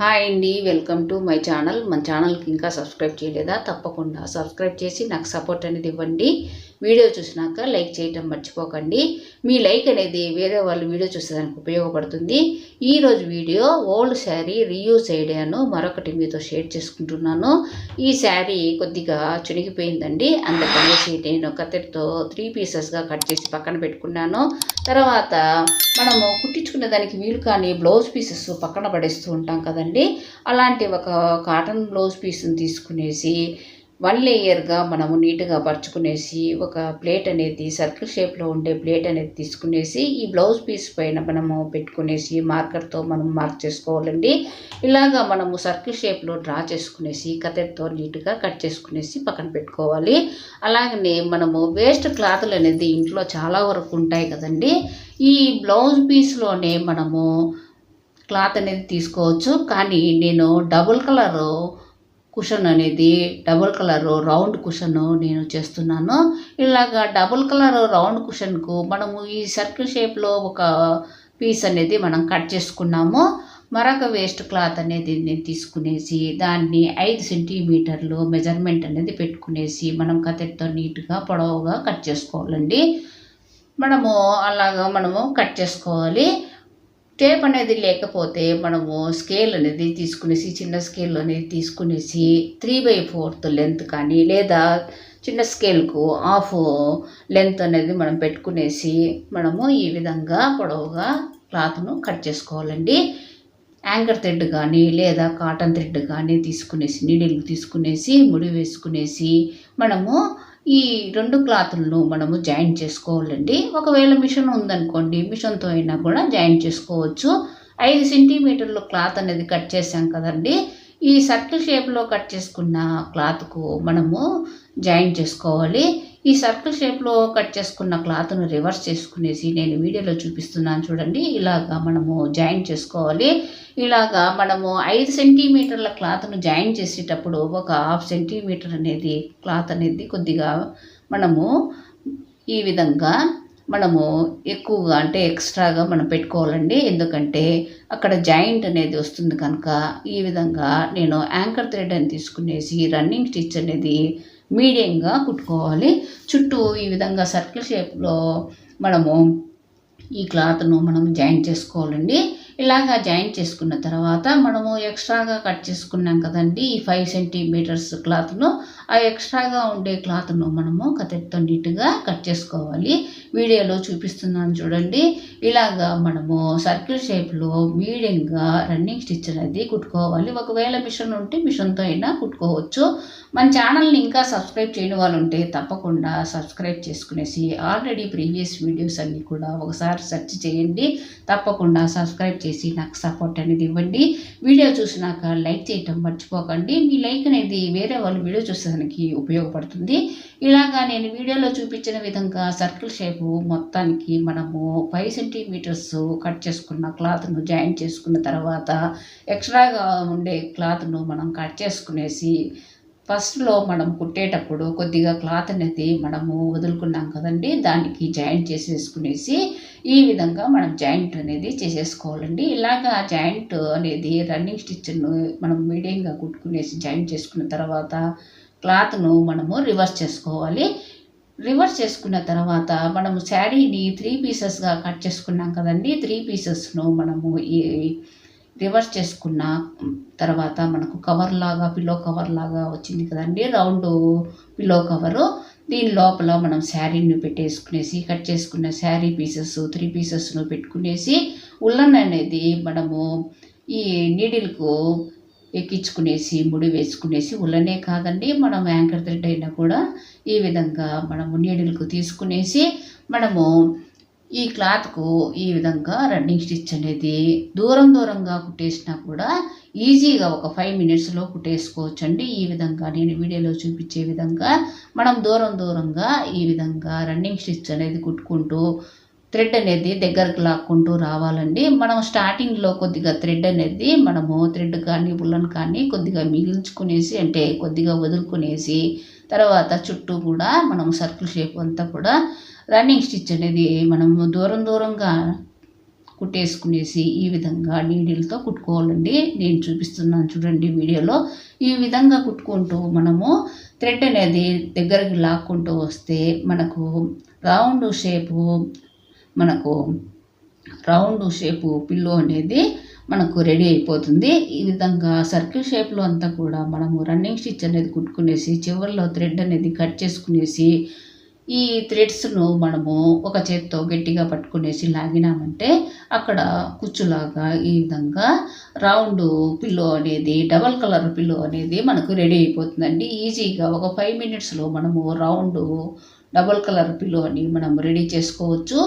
Hi అండి welcome to my channel. మన ఛానల్కి ఇంకా సబ్స్క్రైబ్ చేయలేదా? తప్పకుండా సబ్స్క్రైబ్ చేసి నాకు సపోర్ట్ అనేది ఇవ్వండి. వీడియో చూసినాక లైక్ చేయటం మర్చిపోకండి. మీ లైక్ అనేది వేరే వాళ్ళు వీడియో చూసేదానికి ఉపయోగపడుతుంది. ఈరోజు వీడియో ఓల్డ్ శారీ రీయూజ్ ఐడియాను మరొకటి మీతో షేర్ చేసుకుంటున్నాను. ఈ శారీ కొద్దిగా చునిగిపోయిందండి. అందుకనేసి నేను కత్తెరతో త్రీ పీసెస్గా కట్ చేసి పక్కన పెట్టుకున్నాను. తర్వాత మనము కుట్టించుకునే దానికి వీలు కానీ బ్లౌజ్ పీసెస్ పక్కన పడేస్తూ ఉంటాం కదండి. అలాంటి ఒక కాటన్ బ్లౌజ్ పీస్ని తీసుకునేసి వన్ లేయర్గా మనము నీట్గా పరుచుకునేసి ఒక ప్లేట్ అనేది సర్కిల్ షేప్లో ఉండే ప్లేట్ అనేది తీసుకునేసి ఈ బ్లౌజ్ పీస్ పైన మనము పెట్టుకునేసి మార్కర్తో మనం మార్క్ చేసుకోవాలండి. ఇలాగా మనము సర్కిల్ షేప్లో డ్రా చేసుకునేసి కత్తెరతో నీట్గా కట్ చేసుకునేసి పక్కన పెట్టుకోవాలి. అలాగనే మనము వేస్ట్ క్లాతులు అనేది ఇంట్లో చాలా వరకు ఉంటాయి కదండి. ఈ బ్లౌజ్ పీస్లోనే మనము క్లాత్ అనేది తీసుకోవచ్చు. కానీ నేను డబుల్ కలరు కుషన్ అనేది డబుల్ కలర్ రౌండ్ కుషన్ నేను చేస్తున్నాను. ఇలాగా డబుల్ కలర్ రౌండ్ కుషన్కు మనము ఈ సర్కిల్ షేప్లో ఒక పీస్ అనేది మనం కట్ చేసుకున్నాము. మరొక వేస్ట్ క్లాత్ అనేది నేను తీసుకునేసి దాన్ని ఐదు సెంటీమీటర్లు మెజర్మెంట్ అనేది పెట్టుకునేసి మనం కత్తెరతో నీట్గా పొడవుగా కట్ చేసుకోవాలండి. మనము అలాగా మనము కట్ చేసుకోవాలి. టేప్ అనేది లేకపోతే మనము స్కేల్ అనేది తీసుకునేసి చిన్న స్కేల్ అనేది తీసుకునేసి త్రీ బై ఫోర్త్ లెంత్ కానీ లేదా చిన్న స్కేల్కు హాఫ్ లెంత్ అనేది మనం పెట్టుకునేసి మనము ఈ విధంగా పొడవుగా క్లాత్ను కట్ చేసుకోవాలండి. యాంకర్ థ్రెడ్ కానీ లేదా కాటన్ థ్రెడ్ కానీ తీసుకునేసి నీడిల్ తీసుకునేసి ముడి వేసుకునేసి మనము ఈ రెండు క్లాతులను మనము జాయింట్ చేసుకోవాలండి. ఒకవేళ మిషన్ ఉందనుకోండి మిషన్తో అయినా కూడా జాయింట్ చేసుకోవచ్చు. ఐదు సెంటీమీటర్లు క్లాత్ అనేది కట్ చేసాం కదండి. ఈ సర్కిల్ షేప్లో కట్ చేసుకున్న క్లాత్కు మనము జాయింట్ చేసుకోవాలి. ఈ సర్కిల్ షేప్లో కట్ చేసుకున్న క్లాత్ను రివర్స్ చేసుకునేసి నేను వీడియోలో చూపిస్తున్నాను చూడండి. ఇలాగా మనము జాయింట్ చేసుకోవాలి. ఇలాగా మనము ఐదు సెంటీమీటర్ల క్లాత్ను జాయిన్ చేసేటప్పుడు ఒక హాఫ్ సెంటీమీటర్ అనేది క్లాత్ అనేది కొద్దిగా మనము ఈ విధంగా మనము ఎక్కువగా అంటే ఎక్స్ట్రాగా మనం పెట్టుకోవాలండి. ఎందుకంటే అక్కడ జాయింట్ అనేది వస్తుంది కనుక ఈ విధంగా నేను యాంకర్ థ్రెడ్ అని తీసుకునేసి రన్నింగ్ స్టిచ్ అనేది మీడియంగా కుట్టుకోవాలి. చుట్టూ ఈ విధంగా సర్కిల్ షేప్లో మనము ఈ క్లాత్ను మనం జాయింట్ చేసుకోవాలండి. ఇలాగా జాయిన్ చేసుకున్న తర్వాత మనము ఎక్స్ట్రాగా కట్ చేసుకున్నాం కదండి ఈ ఫైవ్ సెంటీమీటర్స్ క్లాత్ను. ఆ ఎక్స్ట్రాగా ఉండే క్లాత్ను మనము కత్తెరతో నీట్గా కట్ చేసుకోవాలి. వీడియోలో చూపిస్తున్నాను చూడండి. ఇలాగా మనము సర్కిల్ షేప్లో మీడియంగా రన్నింగ్ స్టిచ్ అనేది కుట్టుకోవాలి. ఒకవేళ మిషన్ ఉంటే మిషన్తో అయినా కుట్టుకోవచ్చు. మన ఛానల్ని ఇంకా సబ్స్క్రైబ్ చేయని వాళ్ళు ఉంటే తప్పకుండా సబ్స్క్రైబ్ చేసుకునేసి ఆల్రెడీ ప్రీవియస్ వీడియోస్ అన్నీ కూడా ఒకసారి సెర్చ్ చేయండి. తప్పకుండా సబ్స్క్రైబ్ చేసి నాకు సపోర్ట్ అనేది ఇవ్వండి. వీడియో చూసినాక లైక్ చేయటం మర్చిపోకండి. మీ లైక్ అనేది వేరే వాళ్ళు వీడియో చూసేదానికి ఉపయోగపడుతుంది. ఇలాగా నేను వీడియోలో చూపించిన విధంగా సర్కిల్ షేపు మొత్తానికి మనము ఫైవ్ సెంటీమీటర్స్ కట్ చేసుకున్న క్లాత్ను జాయిన్ చేసుకున్న తర్వాత ఎక్స్ట్రాగా ఉండే క్లాత్ను మనం కట్ చేసుకునేసి ఫస్ట్లో మనం కుట్టేటప్పుడు కొద్దిగా క్లాత్ అనేది మనము వదులుకున్నాం కదండి దానికి జాయింట్ చేసేసుకునేసి ఈ విధంగా మనం జాయింట్ అనేది చేసేసుకోవాలండి. ఇలాగా జాయింట్ అనేది రన్నింగ్ స్టిచ్ను మనం మీడియంగా కుట్టుకునేసి జాయింట్ చేసుకున్న తర్వాత క్లాత్ను మనము రివర్స్ చేసుకోవాలి. రివర్స్ చేసుకున్న తర్వాత మనము శారీని త్రీ పీసెస్గా కట్ చేసుకున్నాం కదండి త్రీ పీసెస్ను మనము ఈ రివర్స్ చేసుకున్న తర్వాత మనకు కవర్ లాగా పిల్లో కవర్ లాగా వచ్చింది కదండి. రౌండ్ పిల్లో కవరు దీని లోపల మనం శారీని పెట్టేసుకునేసి కట్ చేసుకున్న శారీ పీసెస్ త్రీ పీసెస్ను పెట్టుకునేసి ఉల్లన్ అనేది మనము ఈ నీడిల్కు ఎక్కించుకునేసి ముడి వేసుకునేసి ఉల్లనే కాదండి. మనం యాంకర్ థ్రెడ్ అయినా కూడా ఈ విధంగా మనము నీడిల్కు తీసుకునేసి మనము ఈ క్లాత్కు ఈ విధంగా రన్నింగ్ స్టిచ్ అనేది దూరం దూరంగా కుట్టేసినా కూడా ఈజీగా ఒక ఫైవ్ మినిట్స్లో కుట్టేసుకోవచ్చు అండి ఈ విధంగా నేను వీడియోలో చూపించే విధంగా మనం దూరం దూరంగా ఈ విధంగా రన్నింగ్ స్టిచ్ అనేది కుట్టుకుంటూ థ్రెడ్ అనేది దగ్గరకు లాక్కుంటూ రావాలండి. మనం స్టార్టింగ్లో కొద్దిగా థ్రెడ్ అనేది మనము థ్రెడ్ కానీ బుల్లన్ కానీ కొద్దిగా మిగిల్చుకునేసి అంటే కొద్దిగా వదులుకునేసి తర్వాత చుట్టూ కూడా మనం సర్కిల్ షేప్ అంతా కూడా రన్నింగ్ స్టిచ్ అనేది మనము దూరం దూరంగా కుట్టేసుకునేసి ఈ విధంగా నీడిల్తో కుట్టుకోవాలండి. నేను చూపిస్తున్నాను చూడండి వీడియోలో. ఈ విధంగా కుట్టుకుంటూ మనము థ్రెడ్ అనేది దగ్గరికి లాక్కుంటూ వస్తే మనకు రౌండ్ షేపు మనకు రౌండ్ షేపు పిల్లో అనేది మనకు రెడీ అయిపోతుంది. ఈ విధంగా సర్కిల్ షేప్లో అంతా కూడా మనము రన్నింగ్ స్టిచ్ అనేది కుట్టుకునేసి చివరిలో థ్రెడ్ అనేది కట్ చేసుకునేసి ఈ థ్రెడ్స్ను మనము ఒక చేత్తో గట్టిగా పట్టుకునేసి లాగినామంటే అక్కడ కుచ్చులాగా ఈ విధంగా రౌండ్ పిల్లో అనేది డబల్ కలర్ పిల్లో అనేది మనకు రెడీ అయిపోతుందండి. ఈజీగా ఒక ఫైవ్ మినిట్స్లో మనము రౌండ్ డబల్ కలర్ పిల్లో అని మనం రెడీ చేసుకోవచ్చు.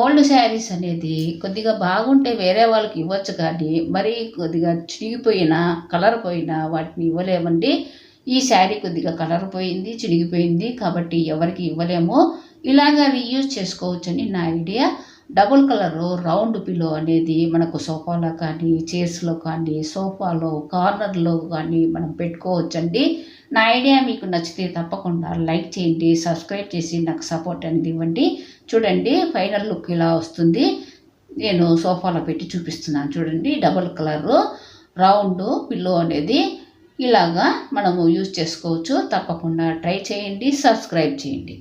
ఓల్డ్ శారీస్ అనేది కొద్దిగా బాగుంటే వేరే వాళ్ళకి ఇవ్వచ్చు కానీ మరీ కొద్దిగా చిరిగిపోయినా కలర్ పోయినా వాటిని ఇవ్వలేమండి. ఈ శారీ కొద్దిగా కలర్ పోయింది చిరిగిపోయింది కాబట్టి ఎవరికి ఇవ్వలేము ఇలాగ యూజ్ చేసుకోవచ్చని నా idea double colour round pillow అనేది మనకు సోఫాలో కానీ చైర్స్లో కానీ సోఫాలో కార్నర్లో కానీ మనం పెట్టుకోవచ్చండి. నా ఐడియా మీకు నచ్చితే తప్పకుండా లైక్ చేయండి సబ్స్క్రైబ్ చేసి నాకు సపోర్ట్ అనేది ఇవ్వండి. చూడండి ఫైనల్ లుక్ ఇలా వస్తుంది. నేను సోఫాలో పెట్టి చూపిస్తున్నాను. చూడండి డబుల్ కలరు రౌండ్ పిల్లో అనేది. ఇలాగా మనము యూజ్ చేసుకోవచ్చు. తప్పకుండా ట్రై చేయండి సబ్స్క్రైబ్ చేయండి.